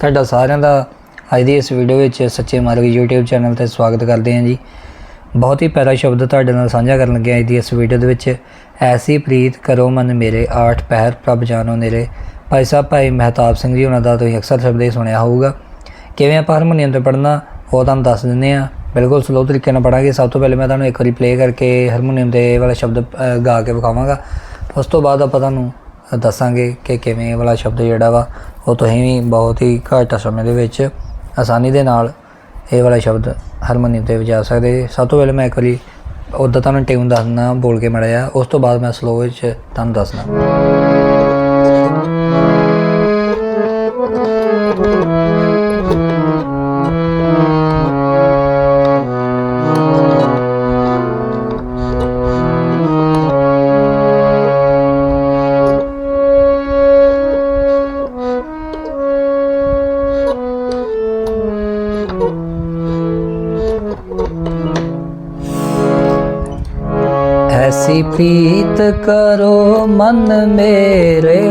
ਤੁਹਾਡਾ ਸਾਰਿਆਂ ਦਾ ਅੱਜ ਦੀ ਇਸ ਵੀਡੀਓ ਵਿੱਚ ਸੱਚੇ ਮਾਰਗ YouTube ਚੈਨਲ ਤੇ ਸਵਾਗਤ ਕਰਦੇ ਹਾਂ ਜੀ। ਬਹੁਤ ਹੀ ਪਿਆਰਾ ਸ਼ਬਦ ਤੁਹਾਡੇ ਨਾਲ ਸਾਂਝਾ ਕਰਨ ਲੱਗਿਆ ਅੱਜ ਦੀ ਇਸ ਵੀਡੀਓ ਦੇ ਵਿੱਚ। ਐਸੀ ਪ੍ਰੀਤ ਕਰੋ ਮਨ ਮੇਰੇ, ਆਠ ਪਹਿਰ ਪ੍ਰਭ ਜਾਨੋ ਨੇਰੇ। ਭਾਈ ਸਾਹਿਬ, ਭਾਈ ਮਹਿਤਾਬ ਸਿੰਘ ਜੀ, ਉਹਨਾਂ ਦਾ ਤੁਸੀਂ ਅਕਸਰ ਸ਼ਬਦ ਹੀ ਸੁਣਿਆ ਹੋਊਗਾ। ਕਿਵੇਂ ਆਪਾਂ ਹਾਰਮੋਨੀਅਮ ਤੇ ਪੜ੍ਹਨਾ, ਉਹ ਤੁਹਾਨੂੰ ਦੱਸ ਦਿੰਦੇ ਆ ਬਿਲਕੁਲ ਸਲੋ ਤਰੀਕੇ ਨਾਲ ਪੜਾਂਗੇ ਸਭ ਤੋਂ ਪਹਿਲੇ ਮੈਂ ਤੁਹਾਨੂੰ ਇੱਕ ਵਾਰੀ ਪਲੇ ਕਰਕੇ ਹਾਰਮੋਨੀਅਮ ਦੇ ਵਾਲਾ ਸ਼ਬਦ ਗਾ ਕੇ ਵਿਖਾਵਾਂਗਾ। ਉਸ ਤੋਂ ਬਾਅਦ ਆਪਾਂ ਤੁਹਾਨੂੰ ਦੱਸਾਂਗੇ ਕਿ ਕਿਵੇਂ ਇਹ ਵਾਲਾ ਸ਼ਬਦ ਜਿਹੜਾ ਵਾ, ਉਹ ਤੁਸੀਂ ਵੀ ਬਹੁਤ ਹੀ ਘੱਟ ਸਮੇਂ ਦੇ ਵਿੱਚ ਆਸਾਨੀ ਦੇ ਨਾਲ ਇਹ ਵਾਲਾ ਸ਼ਬਦ ਹਾਰਮੋਨੀਅਮ ਤੇ ਵਜਾ ਸਕਦੇ ਸਭ ਤੋਂ ਪਹਿਲੇ ਮੈਂ ਇੱਕ ਵਾਰੀ ਉੱਦਾਂ ਤੁਹਾਨੂੰ ਟਿਊਨ ਦੱਸਣਾ ਬੋਲ ਕੇ ਮੜਿਆ ਉਸ ਤੋਂ ਬਾਅਦ ਮੈਂ ਸਲੋ ਵਿੱਚ ਤੁਹਾਨੂੰ ਦੱਸਣਾ ऐसी प्रीत करो मन मेरे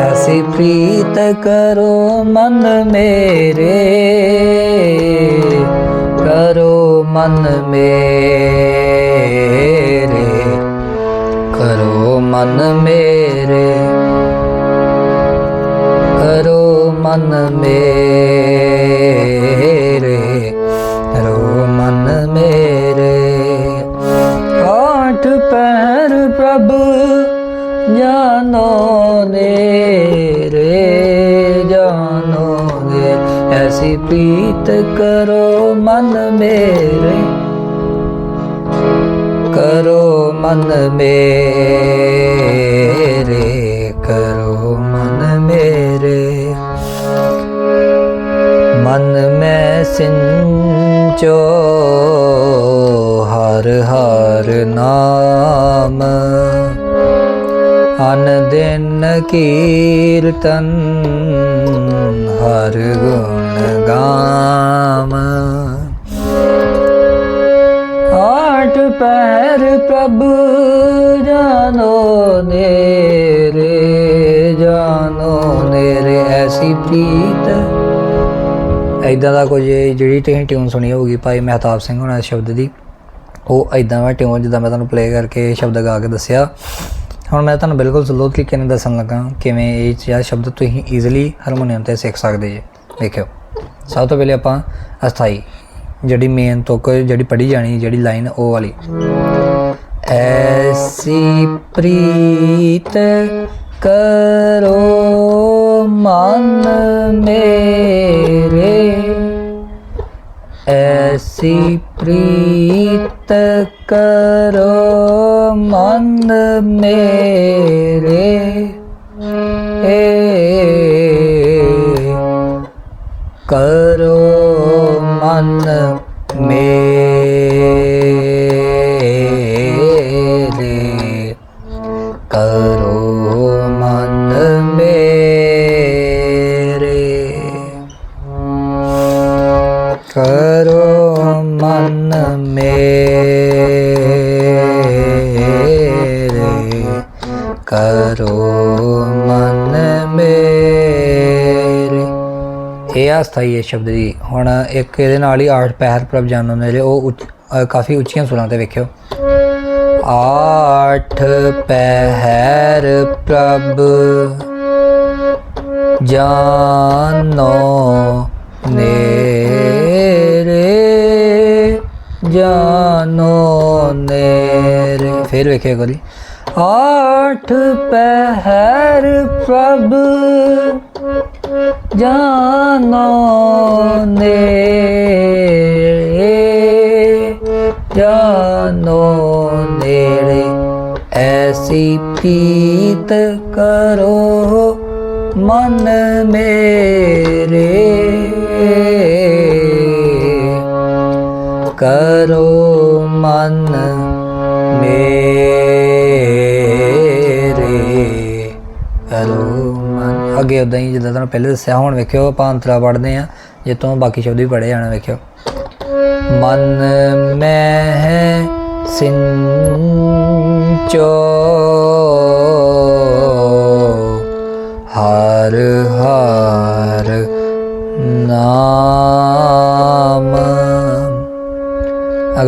ऐसी प्रीत करो मन मेरे करो मन मेरे करो मन मेरे ਉਠ ਪਹਿਰ ਪ੍ਰਭ ਜਾਨੋ ਨੇ ਰੇ ਜਾਨੋ ਨੇ ਐਸੀ ਪੀਤ ਕਰੋ ਮਨ ਮੇਰੇ, ਕਰੋ ਮਨ ਮੇਰੇ, ਕਰੋ ਮਨ ਮੇਰੇ। ਮਨ ਮੈਂ ਸਿੰਧ ਪੰਚੋ ਹਰ ਹਰ ਨਾਮ। ਅਨ ਦਿਨ ਕੀਰਤਨ ਹਰ ਗੁਣ ਗਾਮ। ਆਠ ਪਹਿਰ ਪ੍ਰਭ ਜਾਨੋ ਨੇ ਰੇ ਜਾਨੋ ਨੇ ਰੇ ਐਸੀ ਪ੍ਰੀਤ ਐਦਾਂ ਦਾ ਕੁਝ ਜਿਹੜੀ ਤੁਸੀਂ ਟਿਊਨ ਸੁਣੀ ਹੋਊਗੀ ਭਾਈ ਮਹਿਤਾਬ ਸਿੰਘ ਹੋਣਾ ਦੇ ਸ਼ਬਦ ਦੀ, ਉਹ ਐਦਾਂ ਦਾ ਟਿਊਨ ਜਿੱਦਾਂ ਮੈਂ ਤੁਹਾਨੂੰ ਪਲੇ ਕਰਕੇ ਸ਼ਬਦ ਗਾ ਕੇ ਦੱਸਿਆ। ਹੁਣ ਮੈਂ ਤੁਹਾਨੂੰ ਬਿਲਕੁਲ ਸਲੋ ਤਰੀਕੇ ਨਾਲ ਦੱਸਣ ਲੱਗਾ ਕਿਵੇਂ ਇਹ ਜਿਹੜਾ ਸ਼ਬਦ ਤੁਸੀਂ ਈਜ਼ੀਲੀ ਹਾਰਮੋਨੀਅਮ ਤੇ ਸਿੱਖ ਸਕਦੇ ਜੇ। ਦੇਖਿਓ, ਸਭ ਤੋਂ ਪਹਿਲੇ ਆਪਾਂ ਅਸਥਾਈ, ਜਿਹੜੀ ਮੇਨ ਤੁਕ ਜਿਹੜੀ ਪੜੀ ਜਾਣੀ, ਜਿਹੜੀ ਲਾਈਨ ਉਹ ਵਾਲੀ। ਐਸੀ ਪ੍ਰੀਤ ਕਰੋ। ਮਨ ਮੇਰੇ ਐਸੀ ਪ੍ਰੀਤ ਕਰੋ ਮਨ ਮੇਰੇ ਏ ਕਰੋ ਮਨ ਮੇਰੇ ਕਰੋ ਮਨ ਮੇਰੇ। ਕਰੋ ਮਨ ਮੇਰੇ। ਇਹ ਆ ਸਥਾਈ ਹੈ ਸ਼ਬਦ ਦੀ ਹੁਣ ਇੱਕ ਇਹਦੇ ਨਾਲ ਹੀ ਆਠ ਪਹਿਰ ਪ੍ਰਭ ਜਾਨੋ ਮੇਰੇ ਉਹ ਉੱਚ- ਕਾਫੀ ਉੱਚੀਆਂ ਸੁਰਾਂ ਤੇ ਵੇਖਿਓ। ਆਠ ਪਹਿਰ ਪ੍ਰਭ ਜਾਨੋ ਨੇਰੇ ਜਾਨੋ ਨੇਰੇ। ਫਿਰ ਵੇਖਿਆ ਕਰੀ ਆਠ ਪਹਿਰ ਪ੍ਰਭ, ਜਾਨੋ ਨੇੜੇ ਜਾਨੋ ਨੇੜੇ ਐਸੀ ਪ੍ਰੀਤ ਕਰੋ ਮਨ ਮੇ ਕਰੋ ਮਨ ਮੇਰੇ ਕਰੋ ਮਨ। ਅੱਗੇ ਉਦਾਂ ਹੀ ਜਿੱਦਾਂ ਤੁਹਾਨੂੰ ਪਹਿਲੇ ਦੱਸਿਆ, ਹੁਣ ਵੇਖਿਓ ਆਪਾਂ ਅੰਤਰਾ ਪੜ੍ਹਦੇ ਆ ਜਿੱਤੋਂ ਬਾਕੀ ਸ਼ਬਦ ਵੀ ਪੜ੍ਹੇ ਜਾਣਾ ਵੇਖਿਓ। ਮਨ ਮੈਂ ਸਿੰਚੋ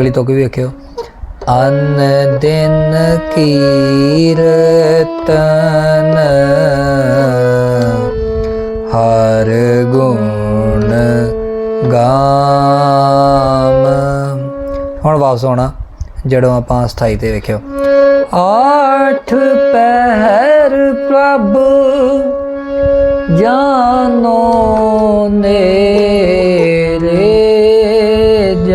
ਅਗਲੀ ਤੁਕ ਵੀ ਵੇਖਿਓ। ਅਨ ਦਿਨ ਕੀਰਤਨ ਹਰ ਗੁਣ ਗਾਮ। ਹੁਣ ਵਾਪਸ ਆਉਣਾ, ਜਦੋਂ ਆਪਾਂ ਸਥਾਈ ਤੇ ਵੇਖਿਓ। ਆਠ ਪਹਿਰ ਪ੍ਰਭ ਜਾਨੋ ਨੇਰੇ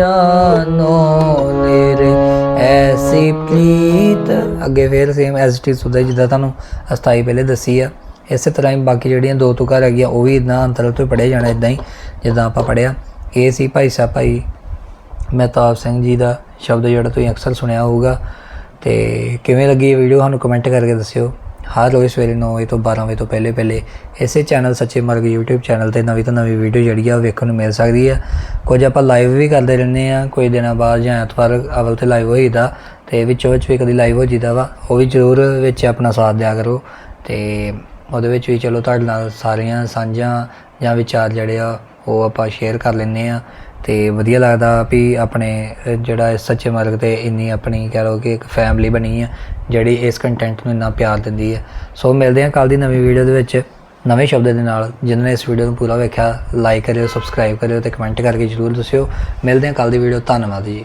ਜਾਨੋ ਨੇਰੇ ਐਸੀ ਪ੍ਰੀਤ। ਅੱਗੇ ਫੇਰ ਸੇਮ ਐਸ ਟੀ ਸੁਦਾ ਜਿੱਦਾਂ ਤੁਹਾਨੂੰ ਅਸਥਾਈ ਪਹਿਲੇ ਦੱਸੀ ਆ। ਇਸੇ ਤਰ੍ਹਾਂ ਹੀ ਬਾਕੀ ਜਿਹੜੀਆਂ ਦੋ ਤੁਕਾਂ ਹੈਗੀਆਂ ਉਹ ਵੀ ਇਦਾਂ ਅੰਤਰ ਤੋਂ ਪੜ੍ਹੇ ਜਾਣਾ ਇਦਾਂ ਹੀ, ਜਿੱਦਾਂ ਆਪਾਂ ਪੜਿਆ ਇਹ ਸੀ ਭਾਈ ਸਾਹਿਬ ਭਾਈ ਮਹਿਤਾਬ ਸਿੰਘ ਜੀ ਦਾ ਸ਼ਬਦ ਜਿਹੜਾ ਤੁਸੀਂ ਅਕਸਰ ਸੁਣਿਆ ਹੋਊਗਾ। ਤੇ ਕਿਵੇਂ ਲੱਗੀ ਇਹ ਵੀਡੀਓ ਸਾਨੂੰ ਕਮੈਂਟ ਕਰਕੇ ਦੱਸਿਓ। ਹਰ ਰੋਜ਼ ਸਵੇਰੇ 9 ਵਜੇ ਤੋਂ 12 ਵਜੇ ਤੋਂ ਪਹਿਲੇ ਪਹਿਲੇ ਇਸੇ ਚੈਨਲ ਸੱਚੇ ਮਰਗ YouTube ਚੈਨਲ ਤੇ ਨਵੀਂ ਤੋਂ ਨਵੀਂ ਵੀਡੀਓ ਜਿਹੜੀ ਆ ਉਹ ਵੇਖਣ ਨੂੰ ਮਿਲ ਸਕਦੀ ਆ। ਕੁਝ ਆਪਾਂ ਲਾਈਵ ਵੀ ਕਰਦੇ ਰਹਿੰਦੇ ਆ ਕੋਈ ਦਿਨਾਂ ਬਾਅਦ ਜਾਂ ਐਤਵਾਰ ਅਵਲ ਤੇ ਲਾਈਵ ਹੋਈਦਾ ਤੇ ਵਿੱਚੋਂ ਵਿੱਚ ਵੀ ਕਦੀ ਲਾਈਵ ਹੋ ਜੀਦਾ ਵਾ, ਉਹ ਵੀ ਜ਼ਰੂਰ ਵਿੱਚ ਆਪਣਾ ਸਾਥ ਦਿਆ ਕਰੋ ਤੇ ਉਹਦੇ ਵਿੱਚ ਵੀ ਚਲੋ ਤੁਹਾਡੇ ਨਾਲ ਸਾਰੀਆਂ ਸਾਂਝਾਂ ਜਾਂ ਵਿਚਾਰ ਜਿਹੜੇ ਆ ਉਹ ਆਪਾਂ ਸ਼ੇਅਰ ਕਰ ਲੈਂਦੇ ਆ। ਤੇ ਵਧੀਆ ਲੱਗਦਾ ਵੀ ਆਪਣੇ ਜਿਹੜਾ ਸੱਚੇ ਮਾਰਗ ਤੇ ਇੰਨੀ ਆਪਣੀ ਕਹਿ ਲਓ ਕਿ ਇੱਕ ਫੈਮਿਲੀ ਬਣੀ ਆ, ਜਿਹੜੀ ਇਸ ਕੰਟੈਂਟ ਨੂੰ ਇੰਨਾ ਪਿਆਰ ਦਿੰਦੀ ਹੈ ਸੋ ਮਿਲਦੇ ਹਾਂ ਕੱਲ ਦੀ ਨਵੀਂ ਵੀਡੀਓ ਦੇ ਵਿੱਚ ਨਵੇਂ ਸ਼ਬਦ ਦੇ ਨਾਲ। ਜਿਨ੍ਹਾਂ ਨੇ ਇਸ ਵੀਡੀਓ ਨੂੰ ਪੂਰਾ ਵੇਖਿਆ ਲਾਈਕ ਕਰਿਓ ਸਬਸਕ੍ਰਾਈਬ ਕਰਿਓ ਤੇ ਕਮੈਂਟ ਕਰਕੇ ਜਰੂਰ ਦੱਸਿਓ। ਮਿਲਦੇ ਹਾਂ ਕੱਲ ਦੀ ਵੀਡੀਓ ਧੰਨਵਾਦ ਜੀ।